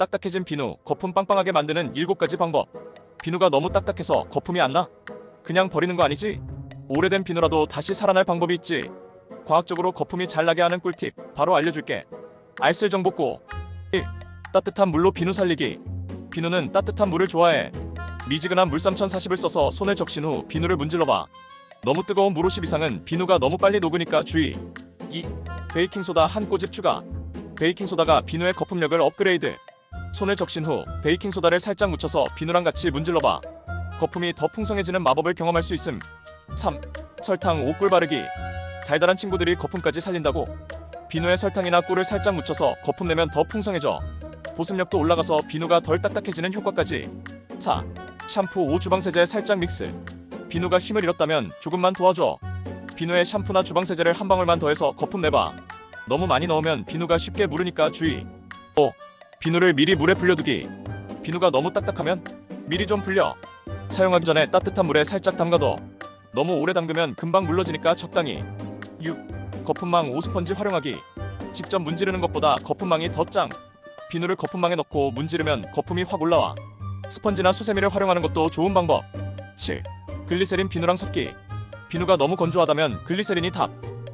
딱딱해진 비누, 거품 빵빵하게 만드는 7가지 방법. 비누가 너무 딱딱해서 거품이 안 나? 그냥 버리는 거 아니지? 오래된 비누라도 다시 살아날 방법이 있지. 과학적으로 거품이 잘 나게 하는 꿀팁 바로 알려줄게. 알쓸 정보고 1. 따뜻한 물로 비누 살리기. 비누는 따뜻한 물을 좋아해. 미지근한 물 3040을 써서 손을 적신 후 비누를 문질러봐. 너무 뜨거운 물 50 이상은 비누가 너무 빨리 녹으니까 주의. 2. 베이킹소다 한 꼬집 추가. 베이킹소다가 비누의 거품력을 업그레이드. 손을 적신 후 베이킹소다를 살짝 묻혀서 비누랑 같이 문질러봐. 거품이 더 풍성해지는 마법을 경험할 수 있음. 3. 설탕 5꿀 바르기. 달달한 친구들이 거품까지 살린다고. 비누에 설탕이나 꿀을 살짝 묻혀서 거품 내면 더 풍성해져. 보습력도 올라가서 비누가 덜 딱딱해지는 효과까지. 4. 샴푸 5 주방세제 살짝 믹스. 비누가 힘을 잃었다면 조금만 도와줘. 비누에 샴푸나 주방세제를 한 방울만 더해서 거품 내봐. 너무 많이 넣으면 비누가 쉽게 무르니까 주의. 5. 비누를 미리 물에 불려두기. 비누가 너무 딱딱하면 미리 좀 불려. 사용하기 전에 따뜻한 물에 살짝 담가둬. 너무 오래 담그면 금방 물러지니까 적당히. 6. 거품망 오스펀지 활용하기. 직접 문지르는 것보다 거품망이 더 짱. 비누를 거품망에 넣고 문지르면 거품이 확 올라와. 스펀지나 수세미를 활용하는 것도 좋은 방법. 7. 글리세린 비누랑 섞기. 비누가 너무 건조하다면 글리세린이 답.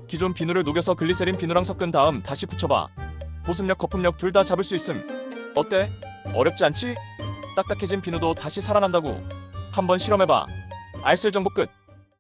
기존 비누를 녹여서 글리세린 비누랑 섞은 다음 다시 붙여봐. 보습력, 거품력 둘 다 잡을 수 있음. 어때? 어렵지 않지? 딱딱해진 비누도 다시 살아난다고. 한번 실험해봐. 알쓸 정보 끝.